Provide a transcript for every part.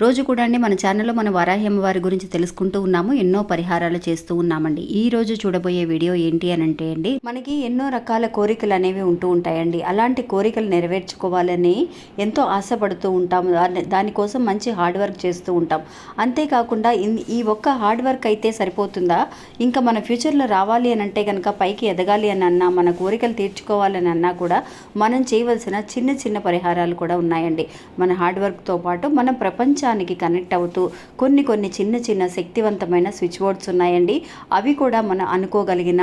రోజు కూడా అండి మన ఛానల్లో మన వరాహ్యమ్మ వారి గురించి తెలుసుకుంటూ ఉన్నాము. ఎన్నో పరిహారాలు చేస్తూ ఉన్నామండి. ఈ రోజు చూడబోయే వీడియో ఏంటి అని అంటే అండి మనకి ఎన్నో రకాల కోరికలు అనేవి ఉంటూ ఉంటాయండి. అలాంటి కోరికలు నెరవేర్చుకోవాలని ఎంతో ఆశపడుతూ ఉంటాము. దానికోసం మంచి హార్డ్ వర్క్ చేస్తూ ఉంటాం. అంతేకాకుండా ఇన్- ఈ ఒక్క హార్డ్ వర్క్ అయితే సరిపోతుందా? ఇంకా మన ఫ్యూచర్లో రావాలి అని అంటే కనుక పైకి ఎదగాలి అని అన్నా మన కోరికలు తీర్చుకోవాలని అన్నా కూడా మనం చేయవలసిన చిన్న చిన్న పరిహారాలు కూడా ఉన్నాయండి. మన హార్డ్ వర్క్తో పాటు మన ప్రపంచానికి కనెక్ట్ అవుతూ కొన్ని కొన్ని చిన్న చిన్న శక్తివంతమైన స్విచ్ బోర్డ్స్ ఉన్నాయండి. అవి కూడా మనం అనుకోగలిగిన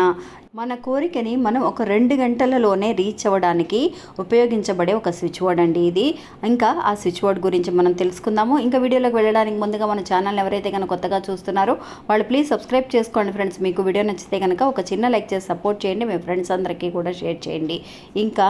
మన కోరికని మనం ఒక రెండు గంటలలోనే రీచ్ అవ్వడానికి ఉపయోగించబడే ఒక స్విచ్ బోర్డ్ అండి ఇది. ఇంకా ఆ స్విచ్ బోర్డ్ గురించి మనం తెలుసుకుందాము. ఇంకా వీడియోలోకి వెళ్ళడానికి ముందుగా మన ఛానల్ ఎవరైతే కనుక కొత్తగా చూస్తున్నారో వాళ్ళు ప్లీజ్ సబ్స్క్రైబ్ చేసుకోండి ఫ్రెండ్స్. మీకు వీడియో నచ్చితే కనుక ఒక చిన్న లైక్ చేసి సపోర్ట్ చేయండి. మీ ఫ్రెండ్స్ అందరికీ కూడా షేర్ చేయండి. ఇంకా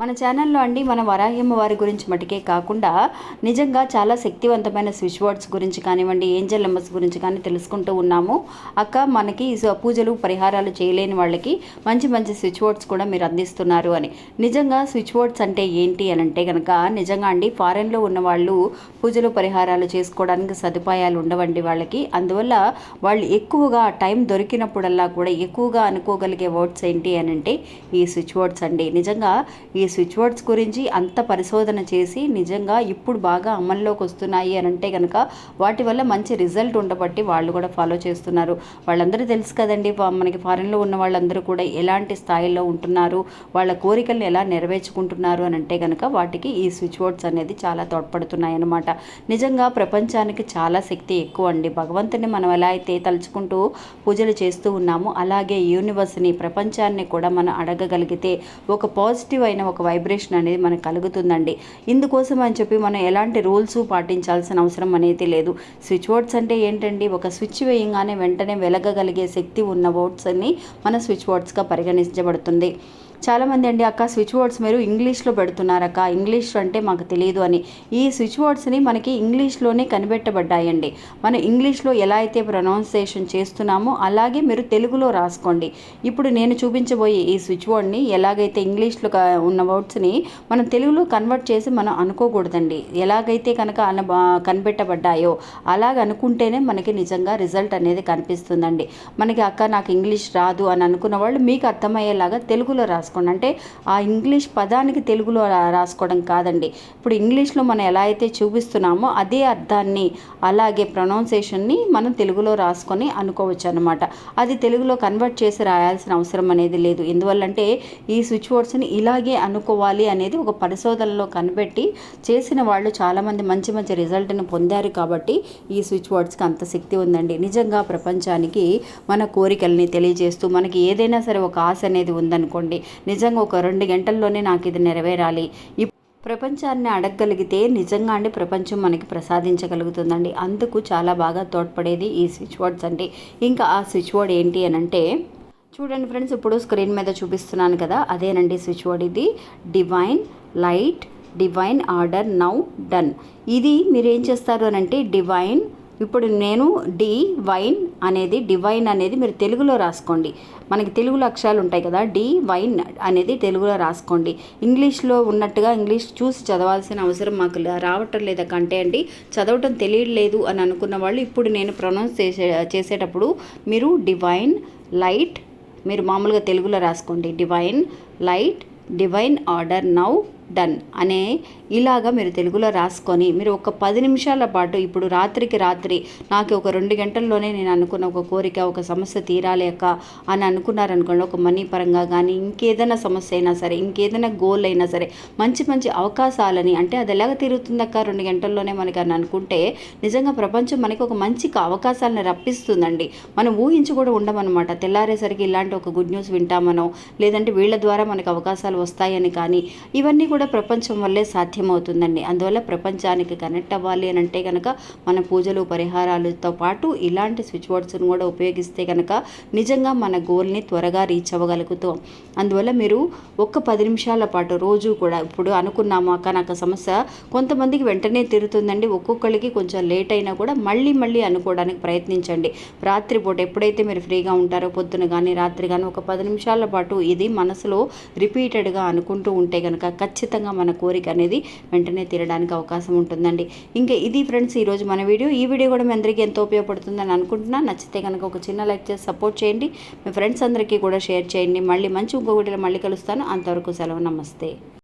మన ఛానల్లో అండి మన వరాహ్యమ్మ వారి గురించి మటుకే కాకుండా నిజంగా చాలా శక్తివంతమైన స్విచ్ బోర్డ్స్ గురించి కానివ్వండి ఏంజల్ నెంబర్స్ గురించి కానీ తెలుసుకుంటూ ఉన్నాము. అక్క మనకి పూజలు పరిహారాలు చేయలేని వాళ్ళకి మంచి మంచి స్విచ్ బోర్డ్స్ కూడా మీరు అందిస్తున్నారు అని. నిజంగా స్విచ్ బోర్డ్స్ అంటే ఏంటి అని అంటే కనుక నిజంగా అండి ఫారెన్లో ఉన్న వాళ్ళు పూజలు పరిహారాలు చేసుకోవడానికి సదుపాయాలు ఉండవండి వాళ్ళకి. అందువల్ల వాళ్ళు ఎక్కువగా టైం దొరికినప్పుడల్లా కూడా ఎక్కువగా అనుకోగలిగే వర్డ్స్ ఏంటి అని అంటే ఈ స్విచ్ బోర్డ్స్ అండి. నిజంగా ఈ ఈ స్విచ్ బోర్డ్స్ గురించి అంత పరిశోధన చేసి నిజంగా ఇప్పుడు బాగా అమల్లోకి వస్తున్నాయి అని అంటే కనుక వాటి వల్ల మంచి రిజల్ట్ ఉండబట్టి వాళ్ళు కూడా ఫాలో చేస్తున్నారు. వాళ్ళందరూ తెలుసు కదండి మనకి ఫారెన్లో ఉన్న వాళ్ళందరూ కూడా ఎలాంటి స్థాయిలో ఉంటున్నారు వాళ్ళ కోరికలను ఎలా నెరవేర్చుకుంటున్నారు అని అంటే కనుక వాటికి ఈ స్విచ్ బోర్డ్స్ అనేది చాలా తోడ్పడుతున్నాయి అన్నమాట. నిజంగా ప్రపంచానికి చాలా శక్తి ఎక్కువ అండి. భగవంతుని మనం ఎలా అయితే తలుచుకుంటూ పూజలు చేస్తూ ఉన్నామో అలాగే యూనివర్స్ని ప్రపంచాన్ని కూడా మనం అడగగలిగితే ఒక పాజిటివ్ అయిన ఒక వైబ్రేషన్ అనేది మనకు కలుగుతుందండి. ఇందుకోసం అని చెప్పి మనం ఎలాంటి రూల్స్ పాటించాల్సిన అవసరం అనేది లేదు. స్విచ్ బోర్డ్స్ అంటే ఏంటండి? ఒక స్విచ్ వేయంగానే వెంటనే వెలగగలిగే శక్తి ఉన్న బోర్డ్స్ అన్ని మన స్విచ్ బోర్డ్స్గా పరిగణించబడుతుంది. చాలామంది అండి అక్క స్విచ్ బోర్డ్స్ మీరు ఇంగ్లీష్లో పెడుతున్నారక్క. ఇంగ్లీష్ అంటే మాకు తెలియదు అని. ఈ స్విచ్ బోర్డ్స్ని మనకి ఇంగ్లీష్లోనే కనిపెట్టబడ్డాయండి. మనం ఇంగ్లీష్లో ఎలా అయితే ప్రొనౌన్సియేషన్ చేస్తున్నామో అలాగే మీరు తెలుగులో రాసుకోండి. ఇప్పుడు నేను చూపించబోయే ఈ స్విచ్ బోర్డ్ని ఎలాగైతే ఇంగ్లీష్లో ఉన్న వర్డ్స్ని మనం తెలుగులో కన్వర్ట్ చేసి మనం అనుకోకూడదండి. ఎలాగైతే కనుక అన కనిపెట్టబడ్డాయో అలాగ అనుకుంటేనే మనకి నిజంగా రిజల్ట్ అనేది కనిపిస్తుందండి. మనకి అక్క నాకు ఇంగ్లీష్ రాదు అని అనుకున్న వాళ్ళు మీకు అర్థమయ్యేలాగా తెలుగులో రాసుకోండి. అంటే ఆ ఇంగ్లీష్ పదానికి తెలుగులో రాసుకోవడం కాదండి. ఇప్పుడు ఇంగ్లీష్లో మనం ఎలా అయితే చూపిస్తున్నామో అదే అర్థాన్ని అలాగే ప్రొనౌన్సేషన్ని మనం తెలుగులో రాసుకొని అనుకోవచ్చు అనమాట అది తెలుగులో కన్వర్ట్ చేసి రాయాల్సిన అవసరం అనేది లేదు. ఎందువల్లంటే ఈ స్విచ్ బోర్డ్స్ని ఇలాగే అనుకోవాలి అనేది ఒక పరిశోధనలో కనిపెట్టి చేసిన వాళ్ళు చాలామంది మంచి మంచి రిజల్ట్ని పొందారు కాబట్టి ఈ స్విచ్ బోర్డ్స్కి అంత శక్తి ఉందండి. నిజంగా ప్రపంచానికి మన కోరికల్ని తెలియజేస్తూ మనకి ఏదైనా సరే ఒక ఆశ అనేది ఉందనుకోండి. నిజంగా ఒక రెండు గంటల్లోనే నాకు ఇది నెరవేరాలి. ప్రపంచాన్ని అడగగలిగితే నిజంగా అండి ప్రపంచం మనకి ప్రసాదించగలుగుతుందండి. అందుకు చాలా బాగా తోడ్పడేది ఈ స్విచ్ బోర్డ్స్ అండి. ఇంకా ఆ స్విచ్ బోర్డ్ ఏంటి అని అంటే చూడండి ఫ్రెండ్స్ ఇప్పుడు స్క్రీన్ మీద చూపిస్తున్నాను కదా అదేనండి స్విచ్ బోర్డ్ ఇది. Divine light divine order now done. ఇది మీరు ఏం చేస్తారు అనంటే డివైన్ ఇప్పుడు నేను డి వైన్ అనేది డివైన్ అనేది మీరు తెలుగులో రాసుకోండి. మనకి తెలుగులో అక్షరాలు ఉంటాయి కదా డి వైన్ అనేది తెలుగులో రాసుకోండి. ఇంగ్లీష్లో ఉన్నట్టుగా ఇంగ్లీష్ చూసి చదవాల్సిన అవసరం మాకు రావటం లేదా కంటే అండి చదవటం తెలియట్లేదు అని అనుకున్న వాళ్ళు ఇప్పుడు నేను ప్రొనౌన్స్ చేసే చేసేటప్పుడు మీరు డివైన్ లైట్ మీరు మామూలుగా తెలుగులో రాసుకోండి. Divine light divine order now done అనే ఇలాగా మీరు తెలుగులో రాసుకొని మీరు ఒక పది నిమిషాల పాటు ఇప్పుడు రాత్రికి రాత్రి నాకు ఒక రెండు గంటల్లోనే నేను అనుకున్న ఒక కోరిక ఒక సమస్య తీరాలేక అక్క అని అనుకున్నారనుకోండి ఒక మనీ పరంగా కానీ ఇంకేదైనా సమస్య అయినా సరే ఇంకేదైనా గోల్ అయినా సరే మంచి మంచి అవకాశాలని అంటే అది ఎలాగ తీరుతుందక్క రెండు గంటల్లోనే మనకి అని అనుకుంటే నిజంగా ప్రపంచం మనకి ఒక మంచి అవకాశాలను రప్పిస్తుందండి. మనం ఊహించి కూడా ఉండమన్నమాట తెల్లారేసరికి ఇలాంటి ఒక గుడ్ న్యూస్ వింటామనో లేదంటే వీళ్ళ ద్వారా మనకు అవకాశాలు వస్తాయని కానీ ఇవన్నీ కూడా ప్రపంచం వల్లే సాధ్యమవుతుందండి. అందువల్ల ప్రపంచానికి కనెక్ట్ అవ్వాలి అని అంటే కనుక మన పూజలు పరిహారాలతో పాటు ఇలాంటి స్విచ్ బోర్డ్స్ని కూడా ఉపయోగిస్తే కనుక నిజంగా మన గోల్ని త్వరగా రీచ్ అవ్వగలుగుతాం. అందువల్ల మీరు ఒక్క పది నిమిషాల పాటు రోజు కూడా ఇప్పుడు అనుకున్నాము అక్క నాకు సమస్య కొంతమందికి వెంటనే తీరుతుందండి. ఒక్కొక్కరికి కొంచెం లేట్ అయినా కూడా మళ్ళీ మళ్ళీ అనుకోవడానికి ప్రయత్నించండి. రాత్రిపూట ఎప్పుడైతే మీరు ఫ్రీగా ఉంటారో పొద్దున కానీ రాత్రి కానీ ఒక పది నిమిషాల పాటు ఇది మనసులో రిపీటెడ్గా అనుకుంటూ ఉంటే కనుక ఖచ్చితంగా ఖచ్చితంగా మన కోరిక అనేది వెంటనే తీరడానికి అవకాశం ఉంటుందండి. ఇంకా ఇది ఫ్రెండ్స్ ఈరోజు మన వీడియో. ఈ వీడియో కూడా మీ అందరికీ ఎంతో ఉపయోగపడుతుందని అనుకుంటున్నా నచ్చితే కనుక ఒక చిన్న లైక్ చేసి సపోర్ట్ చేయండి. మీ ఫ్రెండ్స్ అందరికీ కూడా షేర్ చేయండి. మళ్ళీ మంచి ఇంకొకటిలో మళ్ళీ కలుస్తాను. అంతవరకు సెలవు. నమస్తే.